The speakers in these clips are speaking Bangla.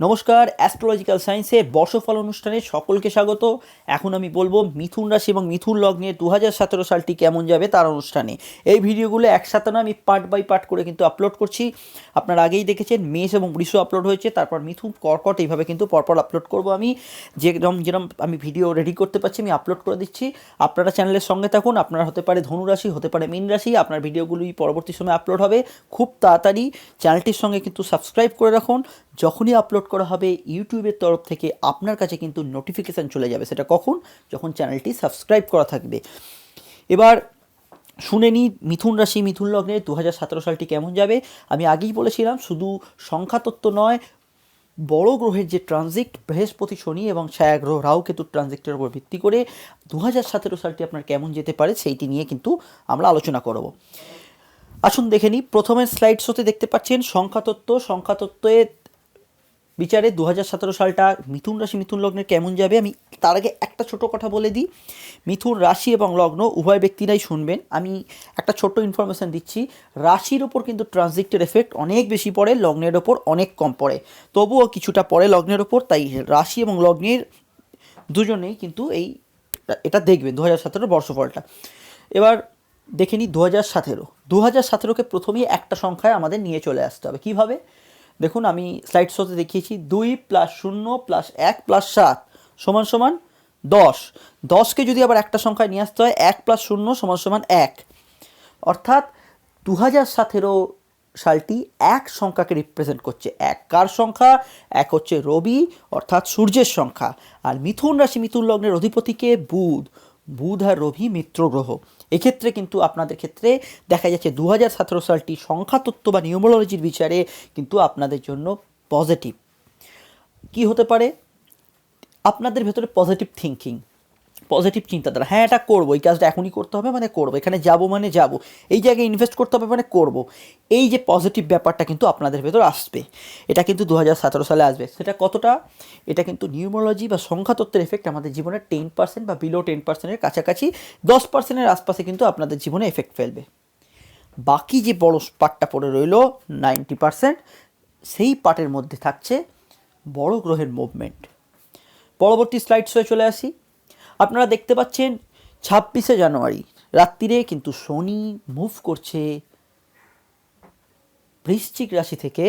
নমস্কার অ্যাস্ট্রোলজিক্যাল সায়েন্সে বর্ষফল অনুষ্ঠানে সকলকে স্বাগত। এখন আমি বলব মিথুন রাশি এবং মিথুন লগ্নে দু হাজার সতেরো সালটি কেমন যাবে তার অনুষ্ঠানে। এই ভিডিওগুলো একসাথে না আমি পার্ট বাই পার্ট করে কিন্তু আপলোড করছি। আপনারা আগেই দেখেছেন, মেষ এবং বৃষ আপলোড হয়েছে, তারপর মিথুন, কর্কট, এইভাবে কিন্তু পরপর আপলোড করব আমি। যেরকম যেরকম আমি ভিডিও রেডি করতে পারছি, আমি আপলোড করে দিচ্ছি। আপনারা চ্যানেলের সঙ্গে থাকুন, আপনারা হতে পারে ধনু রাশি, হতে পারে মীন রাশি, আপনার ভিডিওগুলি পরবর্তী সময় আপলোড হবে। খুব তাড়াতাড়ি চ্যানেলটির সঙ্গে কিন্তু সাবস্ক্রাইব করে রাখুন। যখনই আপলোড করা হবে ইউটিউবের তরফ থেকে আপনার কাছে কিন্তু নোটিফিকেশান চলে যাবে। সেটা কখন? যখন চ্যানেলটি সাবস্ক্রাইব করা থাকবে। এবার শুনে নিই মিথুন রাশি, মিথুন লগ্নে দু হাজার সতেরো সালটি কেমন যাবে? আমি আগেই বলেছিলাম, শুধু সংখ্যাতত্ত্ব নয়, বড় গ্রহের যে ট্রানজিট বৃহস্পতি, শনি এবং ছায়াগ্রহ রাহু কেতুর ট্রানজিটের উপর ভিত্তি করে দু হাজার সতেরো সালটি আপনার কেমন যেতে পারে সেইটি নিয়ে কিন্তু আমরা আলোচনা করব। আসুন দেখে নিই। প্রথমে স্লাইড শোতে দেখতে পাচ্ছেন সংখ্যাতত্ত্ব সংখ্যাতত্ত্বে বিচারে দু হাজার সতেরো সালটা মিথুন রাশি, মিথুন লগ্নের কেমন যাবে? আমি তার আগে একটা ছোট কথা বলে দিই। মিথুন রাশি এবং লগ্ন উভয় ব্যক্তিরাই শুনবেন। আমি একটা ছোট্ট ইনফরমেশান দিচ্ছি। রাশির ওপর কিন্তু ট্রানজিক্টের এফেক্ট অনেক বেশি পড়ে, লগ্নের ওপর অনেক কম পড়ে। তবুও কিছুটা পড়ে লগ্নের ওপর, তাই রাশি এবং লগ্নের দুজনেই কিন্তু এই এটা দেখবেন দু হাজার সতেরো বর্ষফলটা। এবার দেখে নিই দু হাজার সতেরো। দু হাজার সতেরোকে প্রথমেই একটা সংখ্যায় আমাদের নিয়ে চলে আসতে হবে। কীভাবে? দেখুন, আমি স্লাইড শোতে দেখিয়েছি, দুই প্লাস শূন্য প্লাস এক প্লাস সাত সমান সমান দশ। দশকে যদি আবার একটা সংখ্যায় নিয়ে আসতে হয়, এক প্লাস শূন্য সমান সমান এক। অর্থাৎ দু হাজার সতেরো সালটি এক সংখ্যাকে রিপ্রেজেন্ট করছে এক। কার সংখ্যা? এক হচ্ছে রবি, অর্থাৎ সূর্যের সংখ্যা। আর মিথুন রাশি, মিথুন লগ্নের অধিপতিকে বুধ। বুধ আর রবি মিত্র গ্রহ। এক্ষেত্রে কিন্তু আপনাদের ক্ষেত্রে দেখা যাচ্ছে দু হাজার সতেরো সালটি সংখ্যাতত্ত্ব বা নিউমোলজির বিচারে কিন্তু আপনাদের জন্য পজিটিভ কি হতে পারে? আপনাদের ভেতরে পজিটিভ থিঙ্কিং পজিটিভ চিন্তাধারা। হ্যাঁ এটা করব, এই কাজটা এখনই করতে হবে মানে করব, এখানে যাব মানে যাব, এই জায়গায় ইনভেস্ট করতে হবে মানে করব। এই যে পজিটিভ ব্যাপারটা কিন্তু আপনাদের ভেতর আসবে, এটা কিন্তু দু হাজার সতেরো সালে আসবে। সেটা কতটা? এটা কিন্তু নিউমোলজি বা সংখ্যাতত্ত্বের এফেক্ট আমাদের জীবনে টেন পার্সেন্ট বা বিলো টেন পার্সেন্টের কাছাকাছি দশ পার্সেন্টের আশপাশে কিন্তু আপনাদের জীবনে এফেক্ট ফেলবে। বাকি যে বড় পার্টটা পড়ে রইল নাইনটি পার্সেন্ট সেই পার্টের মধ্যে থাকছে বড় গ্রহের মুভমেন্ট পরবর্তী স্লাইডস চলে আসি। আপনারা দেখতে পাচ্ছেন ছাব্বিশে জানুয়ারি, রাত্রিরে কিন্তু শনি মুভ করছে বৃশ্চিক রাশি থেকে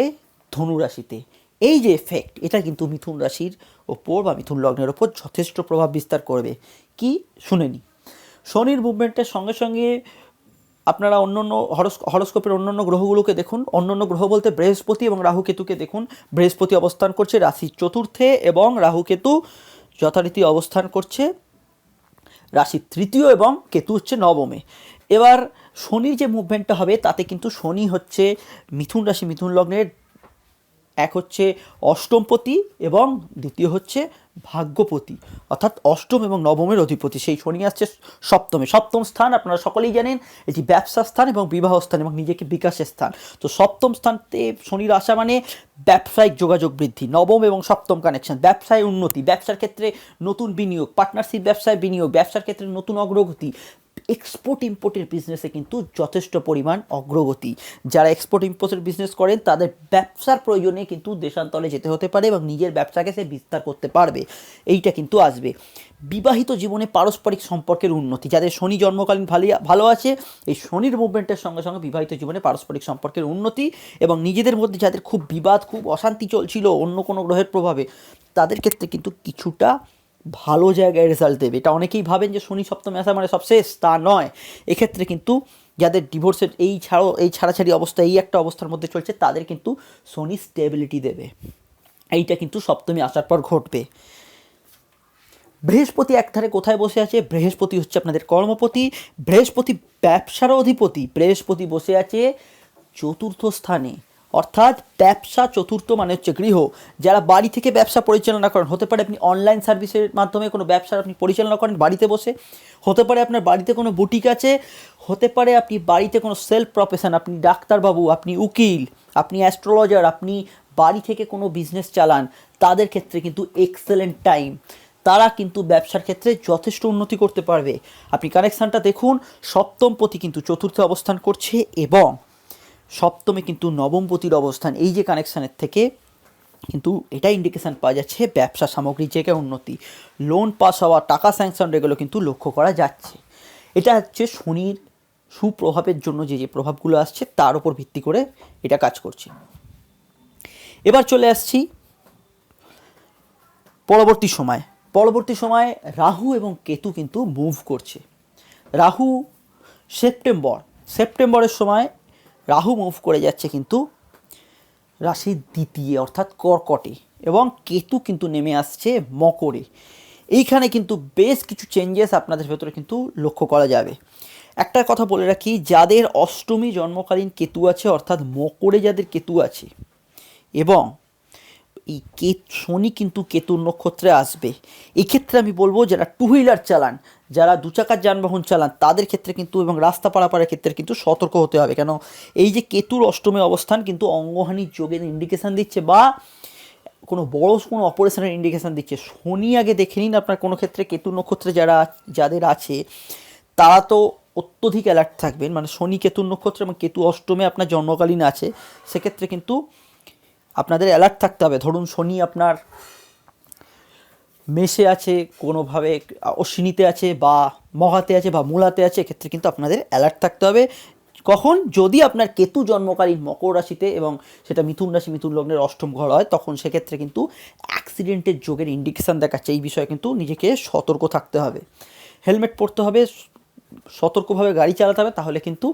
ধনু রাশিতে। এই যে এফেক্ট এটা কিন্তু মিথুন রাশির ওপর বা মিথুন লগ্নের ওপর যথেষ্ট প্রভাব বিস্তার করবে। কি? শুনেনি শনির মুভমেন্টের সঙ্গে সঙ্গে আপনারা অন্য অন্য হরস হরস্কোপের অন্য অন্য গ্রহগুলোকে দেখুন। অন্য অন্য গ্রহ বলতে বৃহস্পতি এবং রাহুকেতুকে দেখুন। বৃহস্পতি অবস্থান করছে রাশির চতুর্থে এবং রাহুকেতু যথারীতি অবস্থান করছে। রাশির তৃতীয় এবং কেতু হচ্ছে নবমে। এবার শনির যে মুভমেন্টটা হবে, তাতে কিন্তু শনি হচ্ছে মিথুন রাশি, মিথুন লগ্নের এক হচ্ছে অষ্টমপতি এবং দ্বিতীয় হচ্ছে ভাগ্যপতি। অর্থাৎ অষ্টম এবং নবমের অধিপতি, সেই শনি আসছে সপ্তমে। সপ্তম স্থান আপনারা সকলেই জানেন, এটি ব্যবসা স্থান এবং বিবাহ স্থান এবং নিজেকে বিকাশের স্থান। তো সপ্তম স্থানতে শনির আসা মানে ব্যবসায়িক যোগাযোগ বৃদ্ধি, নবম এবং সপ্তম কানেকশন ব্যবসায় উন্নতি, ব্যবসার ক্ষেত্রে নতুন বিনিয়োগ পার্টনারশিপ ব্যবসায় বিনিয়োগ, ব্যবসার ক্ষেত্রে নতুন অগ্রগতি এক্সপোর্ট ইম্পোর্টের বিজনেসে কিন্তু যথেষ্ট পরিমাণ অগ্রগতি। যারা এক্সপোর্ট ইম্পোর্টের বিজনেস করেন, তাদের ব্যবসার প্রয়োজনে কিন্তু দেশান্তরে যেতে হতে পারে এবং নিজের ব্যবসাকে সে বিস্তার করতে পারবে। এইটা কিন্তু আসবে। বিবাহিত জীবনে পারস্পরিক সম্পর্কের উন্নতি। যাদের শনি জন্মকালীন ভালো ভালো আছে, এই শনির মুভমেন্টের সঙ্গে সঙ্গে বিবাহিত জীবনে পারস্পরিক সম্পর্কের উন্নতি এবং নিজেদের মধ্যে যাদের খুব বিবাদ, খুব অশান্তি চলছিল অন্য কোনো গ্রহের প্রভাবে, তাদের ক্ষেত্রে কিন্তু কিছুটা ভালো জায়গায় রেজাল্ট দেবে। এটা অনেকেই ভাবেন যে শনি, সপ্তমে আসা মানে সব শেষ, তা নয়। এক্ষেত্রে কিন্তু যাদের ডিভোর্সের এই ছাড়াও এই ছাড়াছাড়ি অবস্থা, এই একটা অবস্থার মধ্যে চলছে, তাদের কিন্তু শনি স্টেবিলিটি দেবে। এইটা কিন্তু সপ্তমী আসার পর ঘটবে। বৃহস্পতি একধারে কোথায় বসে আছে? বৃহস্পতি হচ্ছে আপনাদের কর্মপতি। বৃহস্পতি ব্যবসার অধিপতি। বৃহস্পতি বসে আছে চতুর্থ স্থানে। অর্থাৎ ব্যবসা চতুর্থ মানে হচ্ছে গৃহ। যারা বাড়ি থেকে ব্যবসা পরিচালনা করেন, হতে পারে আপনি অনলাইন সার্ভিসের মাধ্যমে কোনো ব্যবসা আপনি পরিচালনা করেন বাড়িতে বসে, হতে পারে আপনার বাড়িতে কোনো বুটিক আছে, হতে পারে আপনি বাড়িতে কোনো সেলফ প্রফেশন আপনি ডাক্তারবাবু, আপনি উকিল, আপনি অ্যাস্ট্রোলজার আপনি বাড়ি থেকে কোনো বিজনেস চালান, তাদের ক্ষেত্রে কিন্তু এক্সেলেন্ট টাইম তারা কিন্তু ব্যবসার ক্ষেত্রে যথেষ্ট উন্নতি করতে পারবে। আপনি কানেকশানটা দেখুন, সপ্তম পতি কিন্তু চতুর্থ অবস্থান করছে এবং সপ্তমে কিন্তু নবমপতির অবস্থান, এই যে কানেকশানের থেকে কিন্তু এটা ইন্ডিকেশান পাওয়া যাচ্ছে ব্যবসা সামগ্রীর জায়গায় উন্নতি। লোন পাস হওয়া, টাকা স্যাংশন এগুলো কিন্তু লক্ষ্য করা যাচ্ছে। এটা হচ্ছে শনির সুপ্রভাবের জন্য যে যে প্রভাবগুলো আসছে তার উপর ভিত্তি করে এটা কাজ করছে। এবার চলে আসছি পরবর্তী সময়। পরবর্তী সময়ে রাহু এবং কেতু কিন্তু মুভ করছে। রাহু সেপ্টেম্বর, সেপ্টেম্বরের সময় রাহু মুভ করে যাচ্ছে কিন্তু রাশির দ্বিতীয় অর্থাৎ কর্কটে এবং কেতু কিন্তু নেমে আসছে মকরে। এইখানে কিন্তু বেশ কিছু চেঞ্জেস আপনাদের ভেতরে কিন্তু লক্ষ্য করা যাবে। একটা কথা বলে রাখি, যাদের অষ্টমী জন্মকালীন কেতু আছে, অর্থাৎ মকরে যাদের কেতু আছে, এবং এই কে শনি কিন্তু কেতুর নক্ষত্রে আসবে। এক্ষেত্রে আমি বলব যারা টু হুইলার চালান যারা দু চাকার যানবাহন চালান, তাদের ক্ষেত্রে কিন্তু এবং রাস্তা পারাপারের ক্ষেত্রে কিন্তু সতর্ক হতে হবে। কেন? এই যে কেতুর অষ্টমে অবস্থান কিন্তু অঙ্গহানির যোগের ইন্ডিকেশান দিচ্ছে বা কোনো বড় কোনো অপারেশনের ইন্ডিকেশান দিচ্ছে। শনি আগে দেখে নিন আপনার কোনো ক্ষেত্রে, কেতু নক্ষত্রে যারা, যাদের আছে, তারা তো অত্যধিক অ্যালার্ট থাকবেন। মানে শনি, কেতু নক্ষত্র এবং কেতু অষ্টমে আপনার জন্মকালীন আছে। সেক্ষেত্রে কিন্তু আপনাদের অ্যালার্ট থাকতে হবে। ধরুন শনি আপনার মেষে আছে, কোনোভাবে অশ্বিনীতে আছে বা মহাতে আছে বা মূলাতে আছে, এক্ষেত্রে কিন্তু আপনাদের অ্যালার্ট থাকতে হবে। কখন? যদি আপনার কেতু জন্মকালীন মকর রাশিতে এবং সেটা মিথুন রাশি, মিথুন লগ্নের অষ্টম ঘর হয়, তখন সেক্ষেত্রে কিন্তু অ্যাক্সিডেন্টের যোগের ইন্ডিকেশান দেখাচ্ছে। এই বিষয়ে কিন্তু নিজেকে সতর্ক থাকতে হবে। হেলমেট পরতে হবে, সতর্কভাবে গাড়ি চালাতে হবে, তাহলে কিন্তু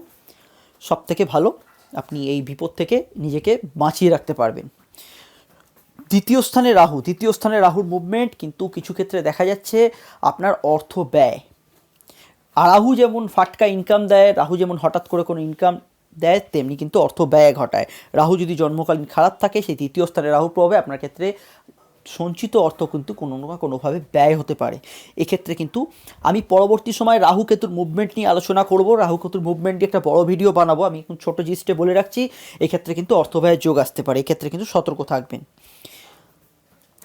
সব থেকে ভালো। আপনি এই বিপদ থেকে নিজেকে বাঁচিয়ে রাখতে পারবেন। দ্বিতীয় স্থানে রাহু দ্বিতীয় স্থানে রাহুর মুভমেন্ট কিন্তু কিছু ক্ষেত্রে দেখা যাচ্ছে আপনার অর্থ ব্যয়। আর রাহু যেমন ফাটকা ইনকাম দেয়, রাহু যেমন হঠাৎ করে কোনো ইনকাম দেয়, তেমনি কিন্তু অর্থ ব্যয় ঘটায়। রাহু যদি জন্মকালীন খারাপ থাকে, সেই তৃতীয় স্থানে রাহুর প্রভাবে আপনার ক্ষেত্রে সঞ্চিত অর্থ কিন্তু কোনো না কোনোভাবে ব্যয় হতে পারে। এক্ষেত্রে কিন্তু আমি পরবর্তী সময় রাহু কেতুর মুভমেন্ট নিয়ে আলোচনা করব। রাহু কেতুর মুভমেন্ট নিয়ে একটা বড় ভিডিও বানাবো। আমি ছোটো জিনিসটা বলে রাখছি, এক্ষেত্রে কিন্তু অর্থ ব্যয়ের যোগ আসতে পারে। এক্ষেত্রে কিন্তু সতর্ক থাকবেন।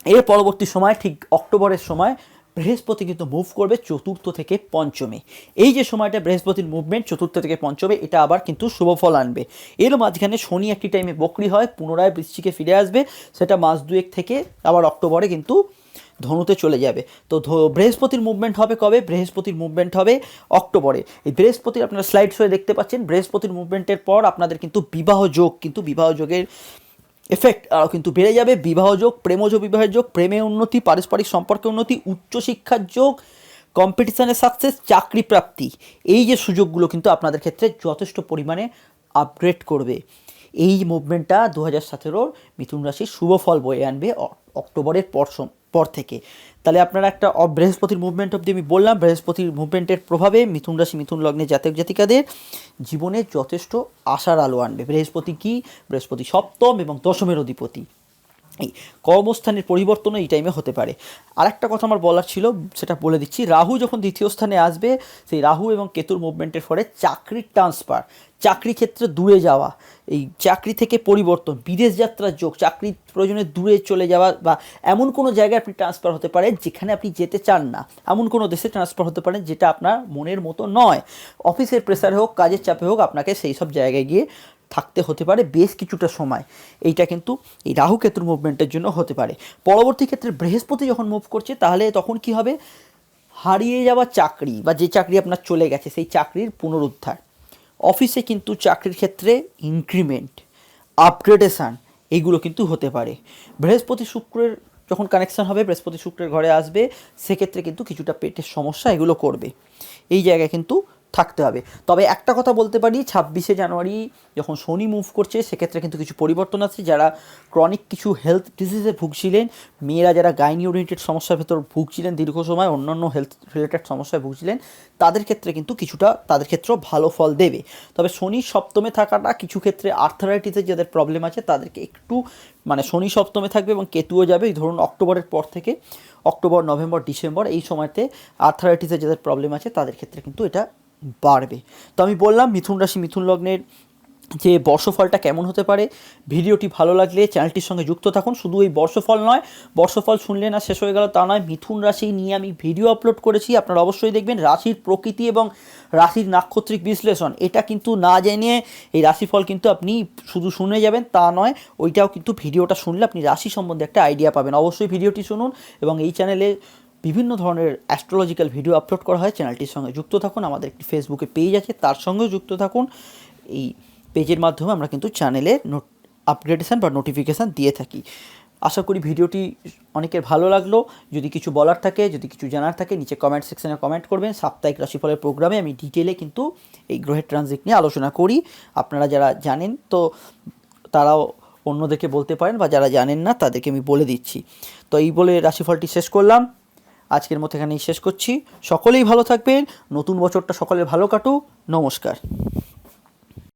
এর পরবর্তী সময়, ঠিক অক্টোবরের সময়, বৃহস্পতি কিন্তু মুভ করবে চতুর্থ থেকে পঞ্চমে। এই যে সময়টা বৃহস্পতির মুভমেন্ট চতুর্থ থেকে পঞ্চমে, এটা আবার কিন্তু শুভ ফল আনবে। এর মাঝখানে শনি একটি টাইমে বকরি হয়, পুনরায় বৃষ্টিকে ফিরে আসবে, সেটা মাস দুয়েক থেকে আবার অক্টোবরে কিন্তু ধনুতে চলে যাবে। তো বৃহস্পতির মুভমেন্ট হবে কবে? বৃহস্পতির মুভমেন্ট হবে অক্টোবরে। এই বৃহস্পতির আপনারা স্লাইড শোয়ে দেখতে পাচ্ছেন, বৃহস্পতির মুভমেন্টের পর আপনাদের কিন্তু বিবাহ যোগ, কিন্তু বিবাহ যোগের এফেক্ট আরও কিন্তু বেড়ে যাবে। বিবাহযোগ প্রেমজ বিবাহের যোগ, প্রেমে উন্নতি, পারস্পরিক সম্পর্কে উন্নতি উচ্চশিক্ষার যোগ কম্পিটিশানের সাকসেস চাকরি প্রাপ্তি। এই যে সুযোগগুলো কিন্তু আপনাদের ক্ষেত্রে যথেষ্ট পরিমাণে আপগ্রেড করবে। এই মুভমেন্টটা দু হাজার সতেরোর মিথুন রাশির শুভ ফল বয়ে আনবে অক্টোবরের পর পর থেকে। তাহলে আপনারা একটা বৃহস্পতির মুভমেন্ট অব্দি আমি বললাম, বৃহস্পতির মুভমেন্টের প্রভাবে মিথুন রাশি, মিথুন লগ্নে জাতক জাতিকাদের জীবনে যথেষ্ট আশার আলো আনবে। বৃহস্পতি কি? বৃহস্পতি সপ্তম এবং দশমের অধিপতি। এই কর্মস্থানের পরিবর্তনও এই টাইমে হতে পারে। আরেকটা কথা আমার বলার ছিল, সেটা বলে দিচ্ছি। রাহু যখন দ্বিতীয় স্থানে আসবে, সেই রাহু এবং কেতুর মুভমেন্টের ফলে চাকরির ট্রান্সফার চাকরি ক্ষেত্রে দূরে যাওয়া, এই চাকরি থেকে পরিবর্তন, বিদেশ যাত্রার যোগ চাকরির প্রয়োজনে দূরে চলে যাওয়া বা এমন কোনো জায়গায় আপনি ট্রান্সফার হতে পারেন যেখানে আপনি যেতে চান না। এমন কোনো দেশে ট্রান্সফার হতে পারেন যেটা আপনার মনের মতো নয়। অফিসের প্রেসারে হোক, কাজের চাপে হোক, আপনাকে সেই সব জায়গায় গিয়ে থাকতে হতে পারে বেশ কিছুটা সময়। এইটা কিন্তু এই রাহু কেতুর মুভমেন্টের জন্য হতে পারে। পরবর্তী ক্ষেত্রে বৃহস্পতি যখন মুভ করছে, তাহলে তখন কি হবে? হারিয়ে যাওয়া চাকরি বা যে চাকরি আপনার চলে গেছে, সেই চাকরির পুনরুদ্ধার। অফিসে কিন্তু চাকরির ক্ষেত্রে ইনক্রিমেন্ট আপগ্রেডেশান এইগুলো কিন্তু হতে পারে। বৃহস্পতি শুক্রের যখন কানেকশান হবে, বৃহস্পতি শুক্রের ঘরে আসবে, সেক্ষেত্রে কিন্তু কিছুটা পেটের সমস্যা এগুলো করবে। এই জায়গায় কিন্তু থাকতে হবে। তবে একটা কথা বলতে পারি, ছাব্বিশে জানুয়ারি যখন শনি মুভ করছে, সেক্ষেত্রে কিন্তু কিছু পরিবর্তন আছে। যারা ক্রনিক কিছু হেলথ ডিজিজে ভুগছিলেন, মেয়েরা যারা গাইনি ওরিয়েন্টেড সমস্যার ভেতর ভুগছিলেন দীর্ঘ সময়, অন্যান্য হেলথ রিলেটেড সমস্যায় ভুগছিলেন, তাদের ক্ষেত্রে কিন্তু কিছুটা তাদের ক্ষেত্রেও ভালো ফল দেবে। তবে শনি সপ্তমে থাকাটা কিছু ক্ষেত্রে আর্থারাইটিসের যাদের প্রবলেম আছে, তাদেরকে একটু মানে শনি সপ্তমে থাকবে এবং কেতুও যাবে। ধরুন অক্টোবরের পর থেকে, অক্টোবর, নভেম্বর, ডিসেম্বর, এই সময়তে আর্থারাইটিসের যাদের প্রবলেম আছে, তাদের ক্ষেত্রে কিন্তু এটা বাড়বে। তো আমি বললাম মিথুন রাশি, মিথুন লগ্নের যে বর্ষফলটা কেমন হতে পারে, ভিডিওটি ভালো লাগলে চ্যানেলটির সঙ্গে যুক্ত থাকুন। শুধু এই বর্ষফল নয়, বর্ষফল শুনলে না শেষ হয়ে গেল তা নয়, মিথুন রাশি নিয়ে আমি ভিডিও আপলোড করেছি, আপনারা অবশ্যই দেখবেন রাশির প্রকৃতি এবং রাশির নাক্ষত্রিক বিশ্লেষণ। এটা কিন্তু না জেনে এই রাশিফল কিন্তু আপনি শুধু শুনে যাবেন তা নয়, ওইটাও কিন্তু ভিডিওটা শুনলে আপনি রাশি সম্বন্ধে একটা আইডিয়া পাবেন। অবশ্যই ভিডিওটি শুনুন এবং এই চ্যানেলে বিভিন্ন ধরনের অ্যাস্ট্রোলজিক্যাল ভিডিও আপলোড করা হয়। চ্যানেলটির সঙ্গে যুক্ত থাকুন। আমাদের একটি ফেসবুকে পেজ আছে, তার সঙ্গেও যুক্ত থাকুন। এই পেজের মাধ্যমে আমরা কিন্তু চ্যানেলে নোট আপগ্রেডেশন বা নোটিফিকেশান দিয়ে থাকি। আশা করি ভিডিওটি অনেকের ভালো লাগল। যদি কিছু বলার থাকে, যদি কিছু জানার থাকে, নিচে কমেন্ট সেকশনে কমেন্ট করবেন। সাপ্তাহিক রাশিফলের প্রোগ্রামে আমি ডিটেলে কিন্তু এই গ্রহের ট্রানজিট নিয়ে আলোচনা করি। আপনারা যারা জানেন, তো তারাও অন্যদেরকে বলতে পারেন বা যারা জানেন না, তাদেরকে আমি বলে দিচ্ছি। তো এই বলে রাশিফলটি শেষ করলাম। আজকের মতো এখানেই শেষ করছি। সকলেই ভালো থাকবেন। নতুন বছরটা সকলে ভালো কাটুক। নমস্কার।